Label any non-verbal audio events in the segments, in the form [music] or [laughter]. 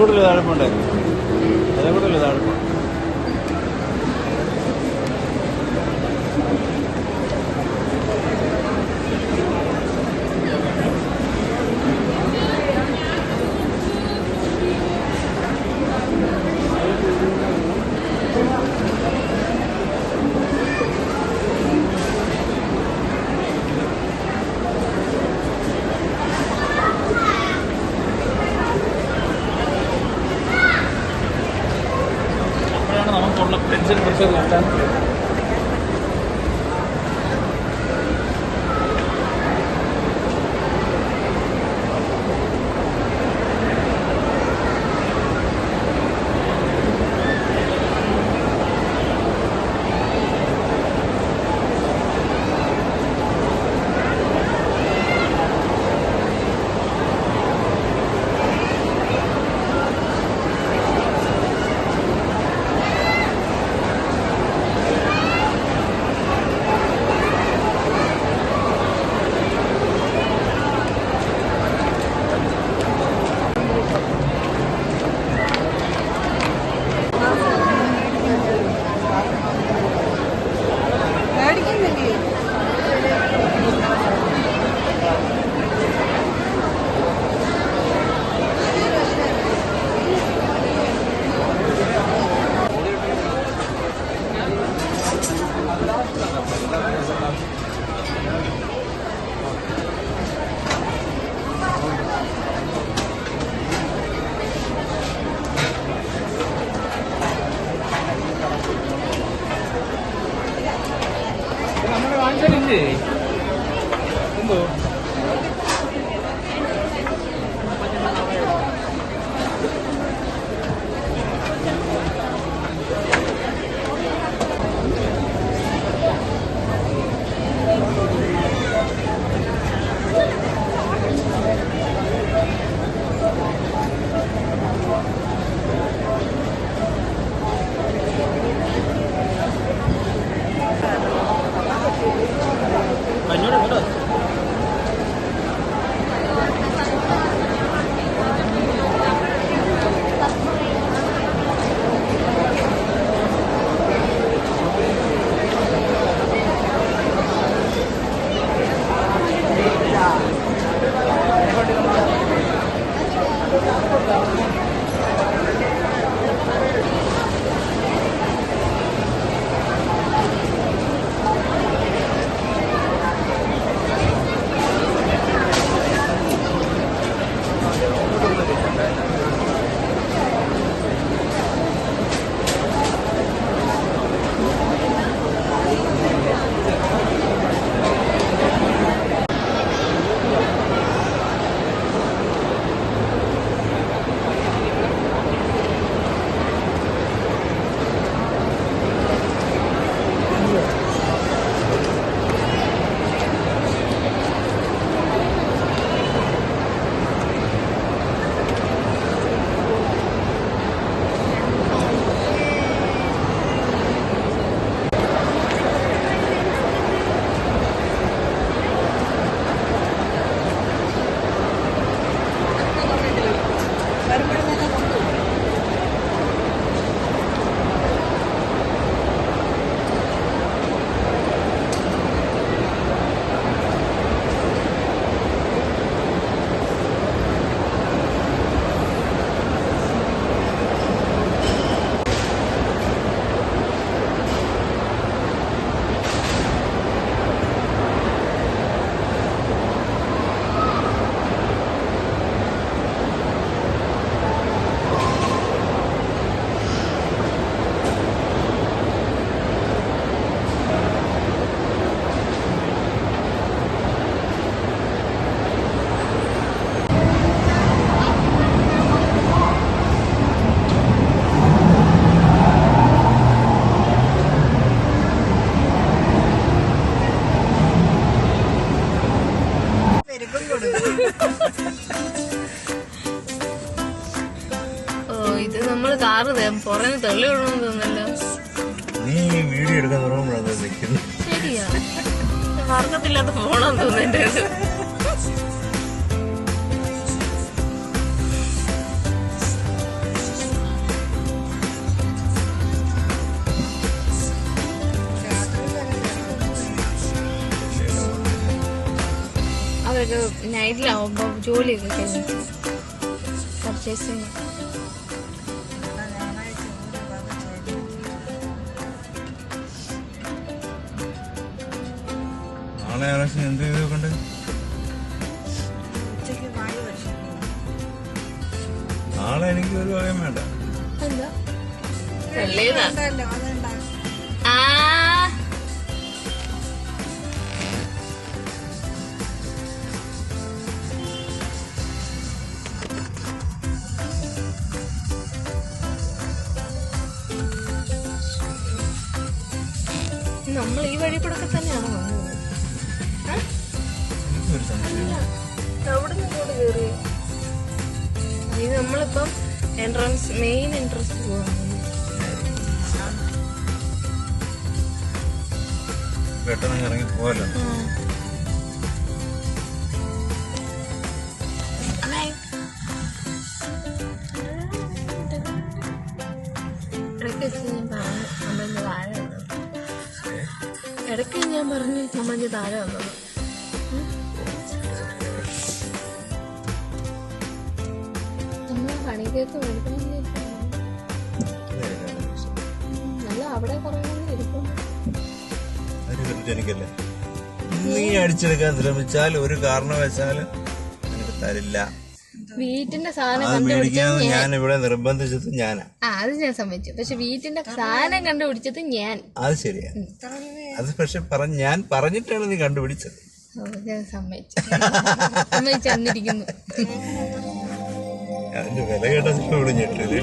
കൂടുതൽ താഴെ പോണ്ടേ? ఉన్న పెన్షన్ നമ്മൾ കാറ് പുറമെ തള്ളി വിടണമെന്ന് തോന്നല്ലോ നീ വീഡിയോ എടുക്കാൻ തുടങ്ങുമ്പോഴാണ് നിൽക്കുന്നത്. ശരിയാ. മാർക്കത്തില്ലാത്ത ഫോണാന്ന് തോന്നുന്നു എന്റെ ഇത്. അവരൊക്കെ നൈറ്റിലാവുമ്പോ ജോലിയൊക്കെ കഴിഞ്ഞു പർച്ചേസിങ് നാളെ ഞായറാഴ്ച എന്ത് ചെയ്ത് നോക്കണ്ടേ നാളെ എനിക്ക് ഒരു വകയും വേണ്ട. നമ്മളിപ്പം എൻട്രൻസ് മെയിൻ എൻട്രൻസ് പെട്ടെന്ന് ഇറങ്ങി പോയല്ലോ ഇടയ്ക്ക് ഞാൻ പറഞ്ഞു നമ്മളിന്ന് താഴെ വന്നത്. കണികേക്ക് മേടിക്കണമെന്ന് നല്ല അവിടെ കുറേ ഇരിക്കും എനിക്കല്ലേ നീ അടിച്ചെടുക്കാൻ ശ്രമിച്ചാൽ ഒരു കാരണവശാലും നിനക്ക് തരില്ല. വീട്ടിന്റെ സാധനം മേടിക്കാൻ ഞാൻ. ഇവിടെ നിർബന്ധിച്ചത് ഞാനാ. അത് ഞാൻ സമ്മതിച്ചു. പക്ഷെ വീട്ടിന്റെ സാധനം കണ്ടുപിടിച്ചത് ഞാൻ. അത് ശരിയാ. അത് പക്ഷെ പറഞ്ഞ ഞാൻ പറഞ്ഞിട്ടാണ് നീ കണ്ടുപിടിച്ചത്. ഞാൻ സമ്മതിച്ചു. സമ്മതിച്ചു തന്നിരിക്കുന്നു. [laughs] അതിന്റെ വില കേട്ട ഞെട്ടത്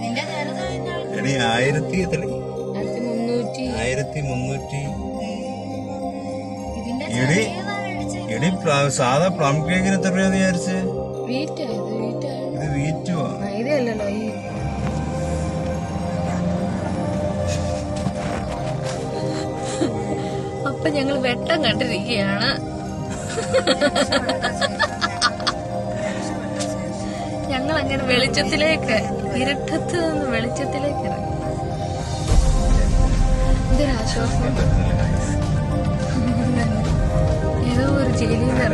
നിന്റെ ചെറുതായിരുന്ന ആൾ എടി ആയിരത്തി എത്ര ആയിരത്തി മുന്നൂറ്റി എടി എടി സാധാ പ്ലം കേക്കിന് എത്ര രൂപ വിചാരിച്ച്? ഇത്? വീറ്റുവാ ഈ അപ്പൊ ഞങ്ങൾ വെട്ടം കണ്ടിരിക്കുകയാണ്. [laughs] ഞങ്ങൾ അങ്ങനെ വെളിച്ചത്തിലേക്ക് ഇരുട്ടത്ത് നിന്ന് വെളിച്ചത്തിലേക്ക് ഇറങ്ങി. എന്തൊരാശ്വാസം ഏതോ ഒരു ജയിലിൽ നിന്ന്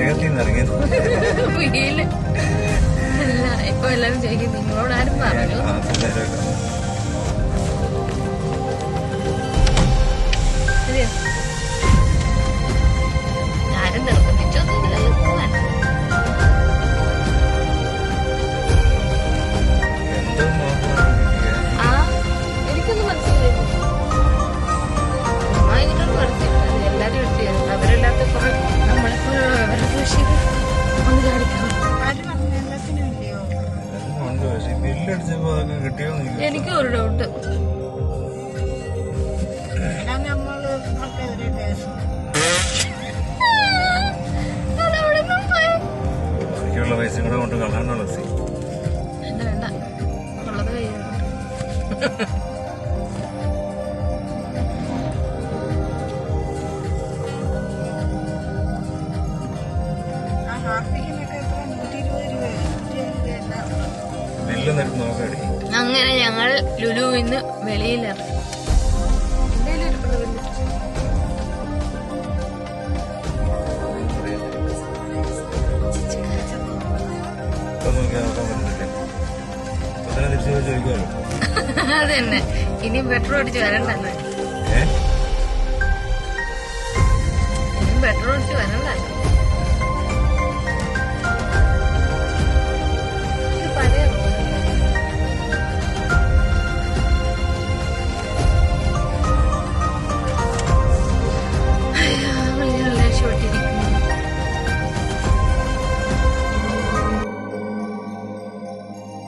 അല്ല ഇപ്പൊ എല്ലാരും ചോദിക്കും നിങ്ങളോട് ആരും പറഞ്ഞു എനിക്ക് എനിക്കും ഒരു ഡൗട്ട് അത് തന്നെ ഇനി പെട്രോൾ അടിച്ച് വരണ്ടെന്ന് പെട്രോൾ അടിച്ച് വരണ്ട.